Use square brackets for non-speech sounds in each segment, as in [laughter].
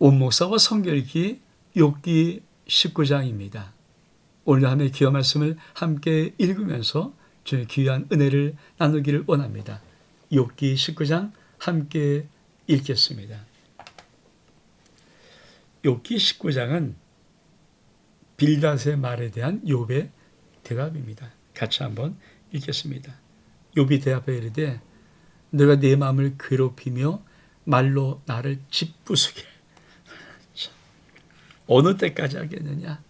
온목사와 성결기 욥기 19장입니다. 오늘 함의 귀한 말씀을 함께 읽으면서 주의 귀한 은혜를 나누기를 원합니다. 욥기 19장 함께 읽겠습니다. 욥기 19장은 빌닷의 말에 대한 욥의 대답입니다. 같이 한번 읽겠습니다. 욥이 대답해 이르되 내가 내 마음을 괴롭히며 말로 나를 짓부수게 어느 때까지 하겠느냐?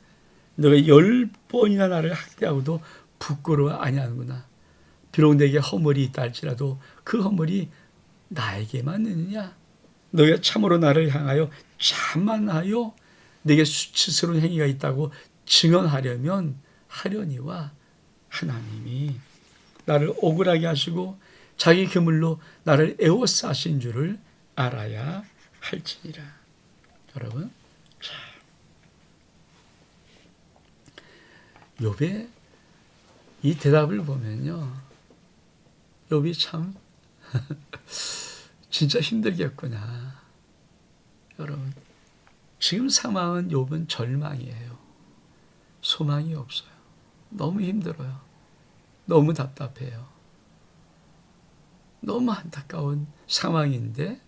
너가 열 번이나 나를 학대하고도 부끄러워 아니하는구나. 비록 내게 허물이 있다 할지라도 그 허물이 나에게만 있느냐? 너가 참으로 나를 향하여 자만하여 내게 수치스러운 행위가 있다고 증언하려면 하려니와 하나님이 나를 억울하게 하시고 자기 그물로 나를 에워싸신 줄을 알아야 할지니라. 여러분, 욥의 이 대답을 보면요, 욥이 참 [laughs] 진짜 힘들겠구나. 여러분, 지금 상황은 욥은 절망이에요. 소망이 없어요. 너무 힘들어요. 너무 답답해요. 너무 안타까운 상황인데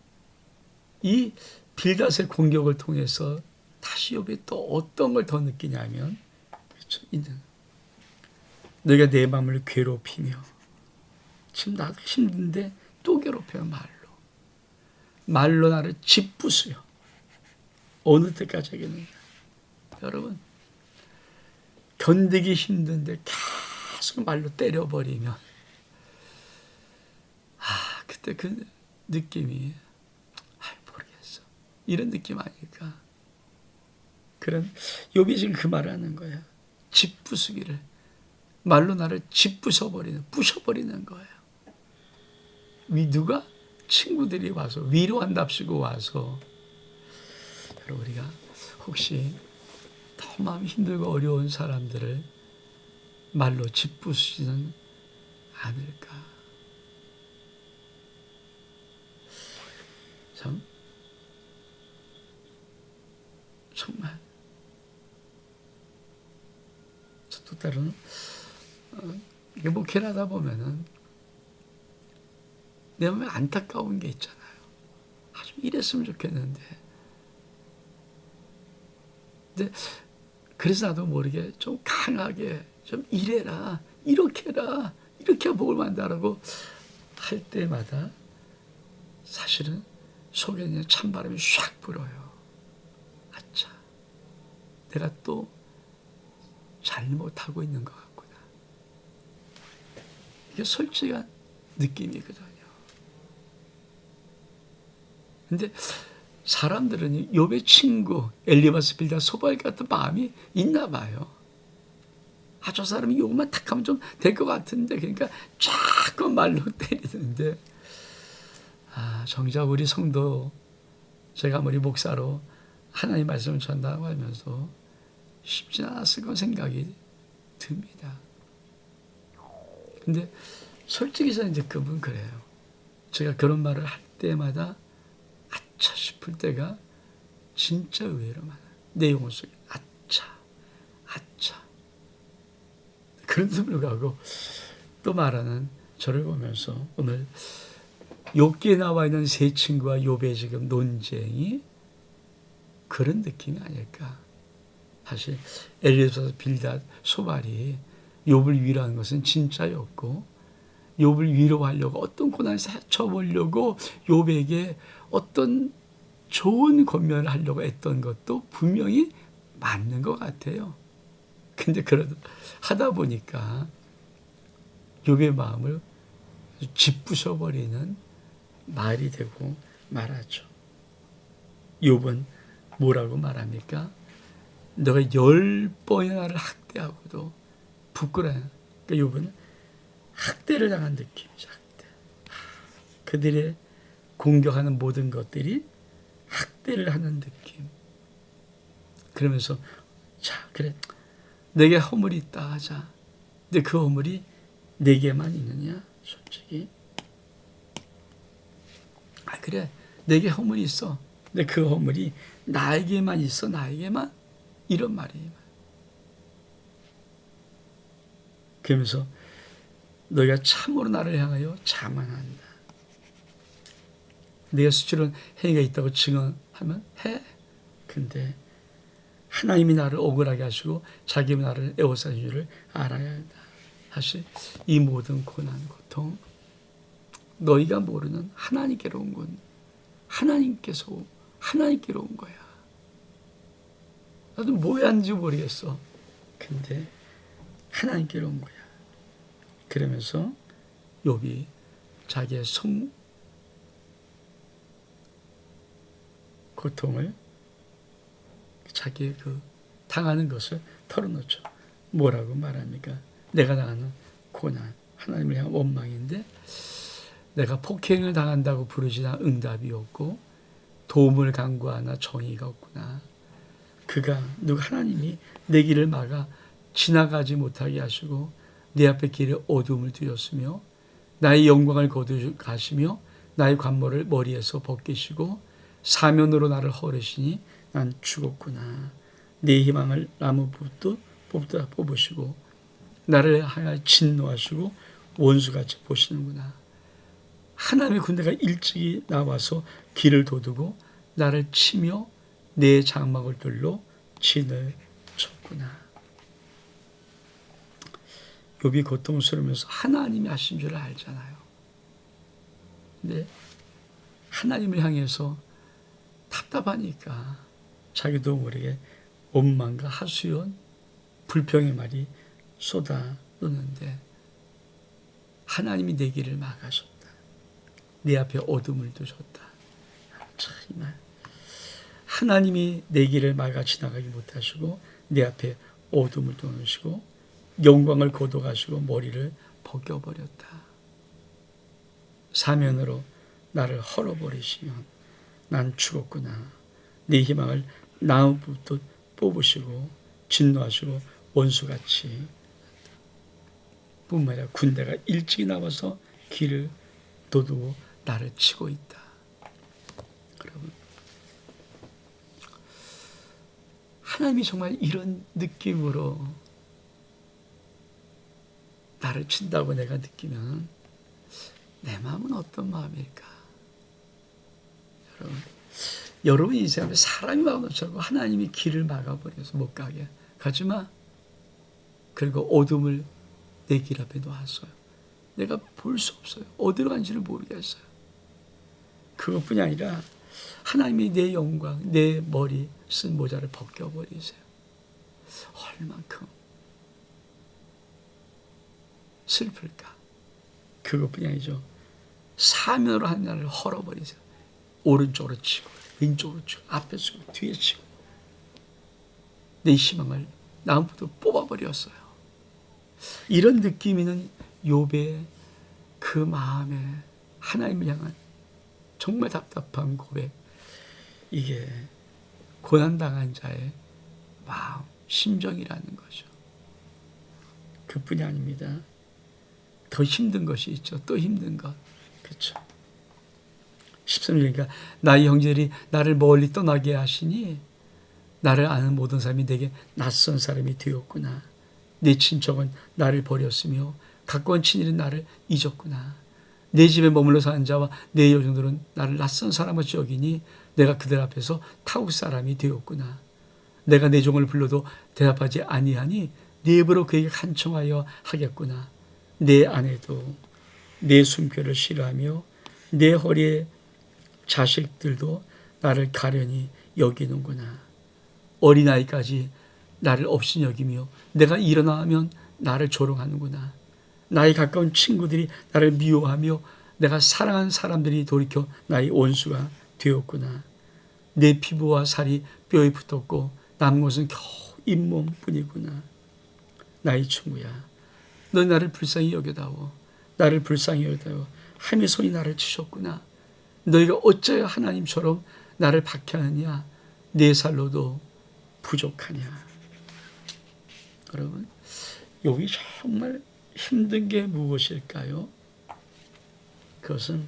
이 빌닷의 공격을 통해서 다시 욥이 또 어떤 걸 더 느끼냐면? 이는 내가 내 마음을 괴롭히며 지금 나도 힘든데 또 괴롭혀요 말로. 말로 나를 짓부수요. 어느 때까지 하겠느냐. 여러분 견디기 힘든데 계속 말로 때려버리면 아 그때 그 느낌이 아 모르겠어. 이런 느낌 아닐까. 그런 욥이 지금 그 말을 하는 거야 짓부수기를 말로 나를 짓부숴 버리는 부셔 버리는 거예요 위 누가 친구들이 와서 위로한답시고 와서 여러분 우리가 혹시 너무 마음이 힘들고 어려운 사람들을 말로 짓부수지는 않을까. 참, 정말. 또 때로는, 어, 이게 목회하다 보면은, 내 마음에 안타까운 게 있잖아요. 아, 좀 이랬으면 좋겠는데. 근데, 그래서 나도 모르게 좀 강하게 좀 이래라, 이렇게 해라, 이렇게 복을 만다라고 할 때마다 사실은 속에 있는 찬바람이 샥 불어요. 아차, 내가 또 잘못하고 있는 것 같구나. 이게 솔직한 느낌이거든요. 근데 사람들은 욥의 친구 엘리바스 빌다 소발 같은 마음이 있나 봐요. 아, 저 사람이 요것만 탁 하면 좀 될 것 같은데, 그러니까 자꾸 말로 [laughs] 때리는데, 아, 정작 우리 성도, 제가 아무리 목사로 하나님 말씀을 전달하면서 쉽지 않았을 거 생각이 듭니다. 근데 솔직히 저는 이제 그분 그래요. 제가 그런 말을 할 때마다 아차 싶을 때가 진짜 의외로 많아요. 내용 속에 아차, 아차. 그런데도 불구하고 또 말하는 저를 보면서 오늘 욥기에 나와 있는 세 친구와 욥의 지금 논쟁이 그런 느낌이 아닐까. 사실 엘리에서 빌닷 소발이 욥을 위로하는 것은 진짜였고 욥을 위로하려고 어떤 고난을 쳐보려고 욥에게 어떤 좋은 권면을 하려고 했던 것도 분명히 맞는 것 같아요. 근데 그러다 하다 보니까 욥의 마음을 짓부숴버리는 말이 되고 말하죠. 욥은 뭐라고 말합니까? 너가 열 번이나 나를 학대하고도 부끄러워. 그러니까 욥은 학대를 당한 느낌이죠. 학대. 그들의 공격하는 모든 것들이 학대를 하는 느낌. 그러면서 자 그래 내게 허물이 있다 하자. 근데 그 허물이 내게만 있느냐? 솔직히. 아, 그래. 내게 허물이 있어. 근데 그 허물이 나에게만 있어 나에게만 이런 말이에요. 그러면서 너희가 참으로 나를 향하여 자만한다. 내가 수치로는 행위가 있다고 증언하면 해. 근데 하나님이 나를 억울하게 하시고 자기 나를 애워싸는 줄을 알아야 한다. 사실 이 모든 고난, 고통 너희가 모르는 하나님께로 온 건 하나님께서 하나님께로 온 거야. 나도 뭐야 하는지 모르겠어. 근데 하나님께로 온 거야. 그러면서 욥이 자기의 성 고통을 자기의 그 당하는 것을 털어놓죠. 뭐라고 말합니까? 내가 당하는 고난, 하나님을 향한 원망인데 내가 폭행을 당한다고 부르지나 응답이 없고 도움을 간구하나 정의가 없구나. 그가 누가 하나님이 내 길을 막아 지나가지 못하게 하시고 내 앞에 길에 어둠을 두셨으며 나의 영광을 거두 가시며 나의 관모를 머리에서 벗기시고 사면으로 나를 허르시니 난 죽었구나. 내 희망을 나무 뽑듯 뽑다 뽑으시고 나를 향하여 진노하시고 원수같이 보시는구나. 하나님의 군대가 일찍이 나와서 길을 도두고 나를 치며 내 장막을 둘러 진을 쳤구나. 욥이 고통스러우면서 하나님이 하신 줄 알잖아요. 근데 하나님을 향해서 답답하니까 자기도 모르게 원망과 하수연, 불평의 말이 쏟아놓는데 하나님이 내 길을 막으셨다. 내 앞에 어둠을 두셨다. 하나님이 내 길을 막아 지나가지 못하시고 내 앞에 어둠을 두시고 영광을 거둬가시고 머리를 벗겨버렸다. 사면으로 나를 헐어버리시면 난 죽었구나. 네 희망을 나무부터 뽑으시고 진노하시고 원수같이 뿐만 아니라 군대가 일찍 나와서 길을 도두고 나를 치고 있다. 여러분 하나님이 정말 이런 느낌으로 나를 친다고 내가 느끼면 내 마음은 어떤 마음일까? 여러분, 여러분 인생에 사람이 마음처럼 하나님이 길을 막아버려서 못 가게 가지 마. 그리고 어둠을 내 길 앞에 놓았어요. 내가 볼 수 없어요. 어디로 간지를 모르겠어요. 그것뿐이 아니라 하나님이 내 영광, 내 머리 쓴 모자를 벗겨버리세요. 얼만큼 슬플까? 그것뿐이 아니죠. 사면으로 하나를 헐어버리세요. 오른쪽으로 치고, 왼쪽으로 치고, 앞에 치고, 뒤에 치고. 내 희망을 나무부터 뽑아버렸어요. 이런 느낌이는 욥의 그 마음에 하나님을 향한 정말 답답한 고백. 이게 고난당한 자의 마음, 심정이라는 거죠. 그뿐이 아닙니다. 더 힘든 것이 있죠. 또 힘든 것. 그렇죠. 13절이니까 나의 형제들이 나를 멀리 떠나게 하시니 나를 아는 모든 사람이 내게 낯선 사람이 되었구나. 내 친척은 나를 버렸으며 가까운 친일은 나를 잊었구나. 내 집에 머물러 사는 자와 내 여종들은 나를 낯선 사람같이 여기니 내가 그들 앞에서 타국 사람이 되었구나. 내가 내 종을 불러도 대답하지 아니하니 네 입으로 그에게 간청하여 하겠구나. 내 아내도 내 숨결을 싫어하며 내 허리에 자식들도 나를 가련히 여기는구나. 어린아이까지 나를 없이 여기며 내가 일어나면 나를 조롱하는구나. 나의 가까운 친구들이 나를 미워하며 내가 사랑한 사람들이 돌이켜 나의 원수가 되었구나. 내 피부와 살이 뼈에 붙었고 남은 것은 겨우 잇몸뿐이구나. 나의 친구야. 너 나를 불쌍히 여겨다오. 나를 불쌍히 여겨다오. 하나님의 손이 나를 치셨구나. 너희가 어찌하여 하나님처럼 나를 박해하느냐. 내 살로도 부족하냐. 여러분, 여기 정말 힘든 게 무엇일까요? 그것은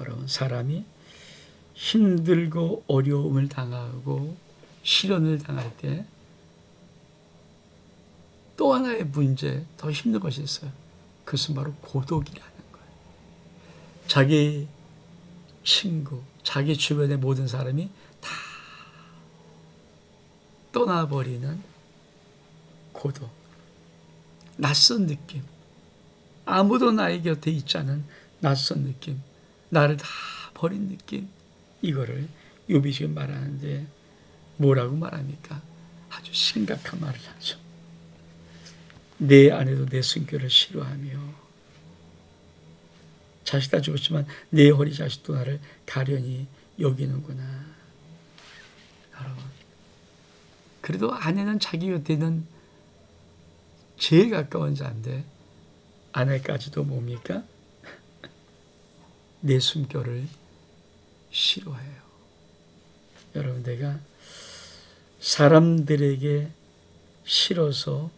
여러분 사람이 힘들고 어려움을 당하고 시련을 당할 때 또 하나의 문제, 더 힘든 것이 있어요. 그것은 바로 고독이라는 거예요. 자기 친구, 자기 주변의 모든 사람이 다 떠나버리는 고독. 낯선 느낌. 아무도 나의 곁에 있지 않은 낯선 느낌. 나를 다 버린 느낌. 이거를 요비 지금 말하는데 뭐라고 말합니까? 아주 심각한 말을 하죠. 내 아내도 내 순교를 싫어하며 자식 다 죽었지만 내 허리 자식도 나를 가련히 여기는구나. 여러분. 그래도 아내는 자기 곁에는 제일 가까운 자인데 아내까지도 뭡니까? [laughs] 내 숨결을 싫어해요. 여러분 내가 사람들에게 싫어서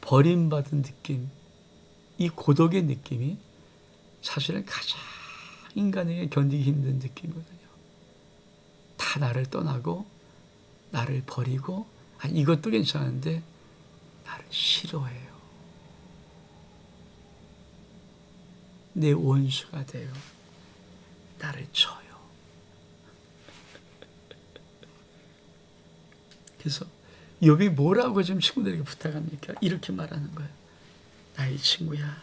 버림받은 느낌, 이 고독의 느낌이 사실은 가장 인간에게 견디기 힘든 느낌이거든요. 다 나를 떠나고 나를 버리고 아니 이것도 괜찮은데 나를 싫어해요. 내 원수가 돼요. 나를 쳐요. 그래서 욥이 뭐라고 지금 친구들에게 부탁합니까? 이렇게 말하는 거예요. 나의 친구야,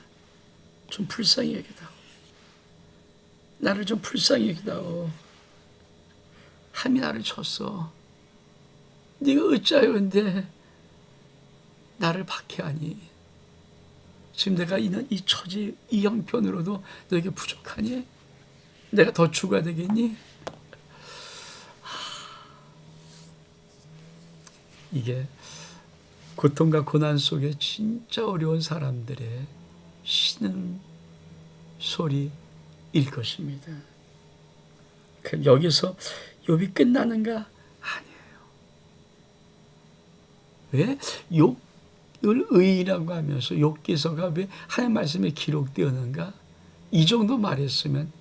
좀 불쌍히 여기다오. 나를 좀 불쌍히 여기다오. 함이 나를 쳤어. 네가 어찌하여 근데 나를 박해하니? 지금 내가 있는 이 처지, 이 형편으로도 너에게 부족하니? 내가 더 죽어야 되겠니? 이게 고통과 고난 속에 진짜 어려운 사람들의 신음 소리일 것입니다. 그럼 여기서 욥이 끝나는가? 아니에요. 왜? 욥 을 의라고 하면서 욥기서가 왜 하나님 말씀에 기록되었는가? 이 정도 말했으면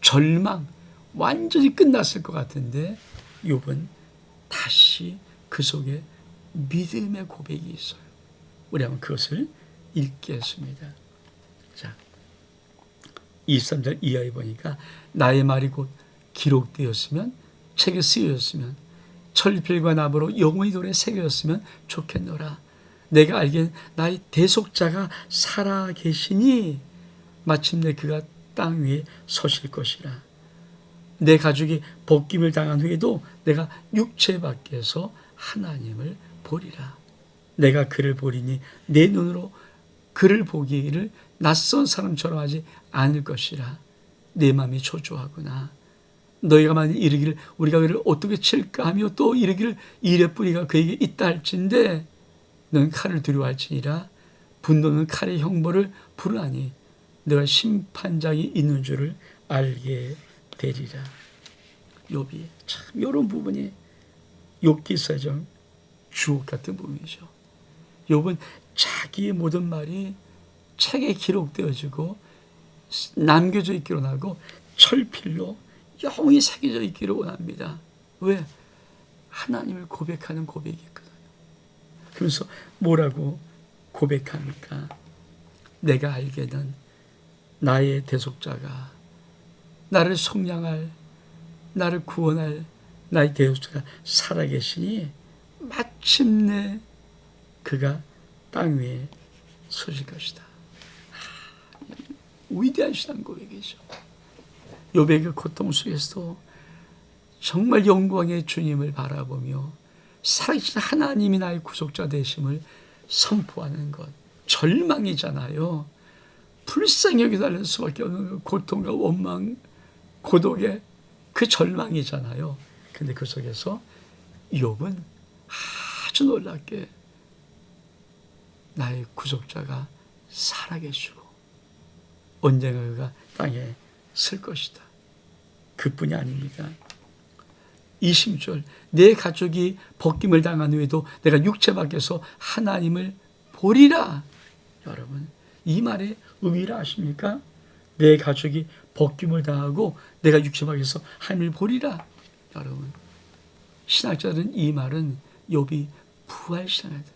절망 완전히 끝났을 것 같은데 욥은 다시 그 속에 믿음의 고백이 있어요. 우리 한번 그것을 읽겠습니다. 자, 23절 이하에 보니까 나의 말이 곧 기록되었으면 책에 쓰여졌으면 철필과 나무로 영원히 돌에 새겨졌으면 좋겠노라. 내가 알기엔 나의 대속자가 살아 계시니 마침내 그가 땅 위에 서실 것이라. 내 가족이 벗김을 당한 후에도 내가 육체 밖에서 하나님을 보리라. 내가 그를 보리니 내 눈으로 그를 보기를 낯선 사람처럼 하지 않을 것이라. 내 마음이 초조하구나. 너희가 만일 이르기를 우리가 그를 어떻게 칠까 하며 또 이르기를 이래 뿌리가 그에게 있다 할진데 너는 칼을 두려워할지니라 분노는 칼의 형벌을 부르하니 너가 심판장이 있는 줄을 알게 되리라. 욥이 참 이런 부분이 욥기서정 주옥 같은 부분이죠. 욥은 자기의 모든 말이 책에 기록되어지고 남겨져 있기로 나고 철필로 영원히 새겨져 있기를 원합니다. 왜? 하나님을 고백하는 고백이 있거 그래서 뭐라고 고백합니까? 내가 알게는 나의 대속자가 나를 속량할 나를 구원할 나의 대속자가 살아계시니 마침내 그가 땅 위에 서실 것이다. 하, 위대한 신앙 고백이죠. 요백의 고통 속에서도 정말 영광의 주님을 바라보며 살아계신 하나님이 나의 구속자 되심을 선포하는 것. 절망이잖아요. 불쌍히 여기달릴 수밖에 없는 그 고통과 원망, 고독의 그 절망이잖아요. 근데 그 속에서 욥은 아주 놀랍게 나의 구속자가 살아계시고 언젠가 그가 땅에 쓸 것이다. 그뿐이 아닙니다. 20절 내 가족이 벗김을 당한 후에도 내가 육체 밖에서 하나님을 보리라. 여러분 이 말의 의미를 아십니까? 내 가족이 벗김을 당하고 내가 육체박에서 하나님을 보리라. 여러분 신학자들은 이 말은 욥이 부활 신앙이다.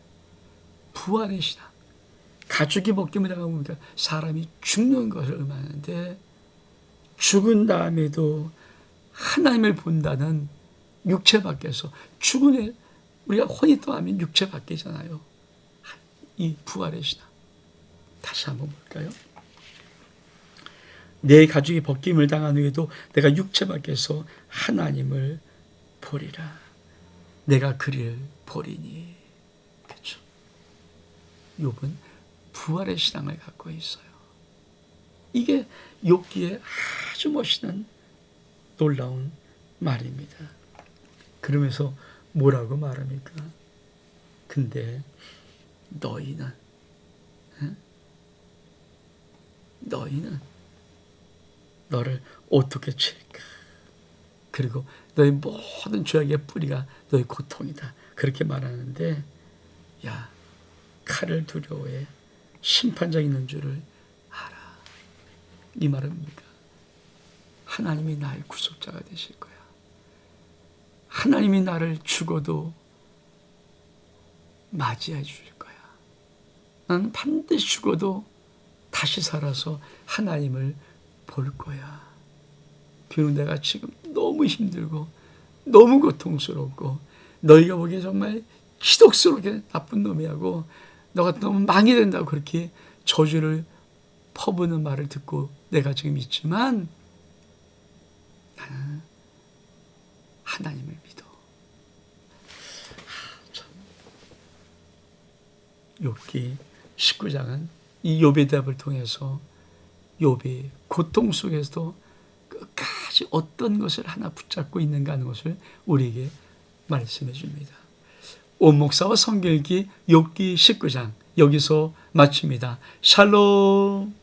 부활의 신앙. 가족이 벗김을 당하고 보니까 사람이 죽는 것을 의미하는데 죽은 다음에도 하나님을 본다는 육체 밖에서 죽은 애 우리가 혼이 떠나면 육체 밖이잖아요. 이 부활의 신앙. 다시 한번 볼까요? 내 가족이 벗김을 당한 후에도 내가 육체 밖에서 하나님을 보리라. 내가 그를 보리니. 그렇죠. 욥은 부활의 신앙을 갖고 있어요. 이게 욥기에 아주 멋있는 놀라운 말입니다. 그러면서 뭐라고 말합니까? 근데 너희는 응? 너희는 너를 어떻게 칠까? 그리고 너희 모든 죄악의 뿌리가 너희 고통이다. 그렇게 말하는데 야 칼을 두려워해 심판자 있는 줄을 알아. 이 말은 뭡니까? 하나님이 나의 구속자가 되실 거야. 하나님이 나를 죽어도 맞이해 주실 거야. 나는 반드시 죽어도 다시 살아서 하나님을 볼 거야. 비록 내가 지금 너무 힘들고 너무 고통스럽고 너희가 보기에 정말 지독스럽게 나쁜 놈이하고 너가 너무 망이 된다고 그렇게 저주를 퍼부는 말을 듣고 내가 지금 있지만 나는 하나님을 믿어. 참. 욥기 19장은 이 욥의 답을 통해서 욥이 고통 속에서도 끝까지 어떤 것을 하나 붙잡고 있는가 하는 것을 우리에게 말씀해 줍니다. 온 목사와 성결기 욥기 19장 여기서 마칩니다. 샬롬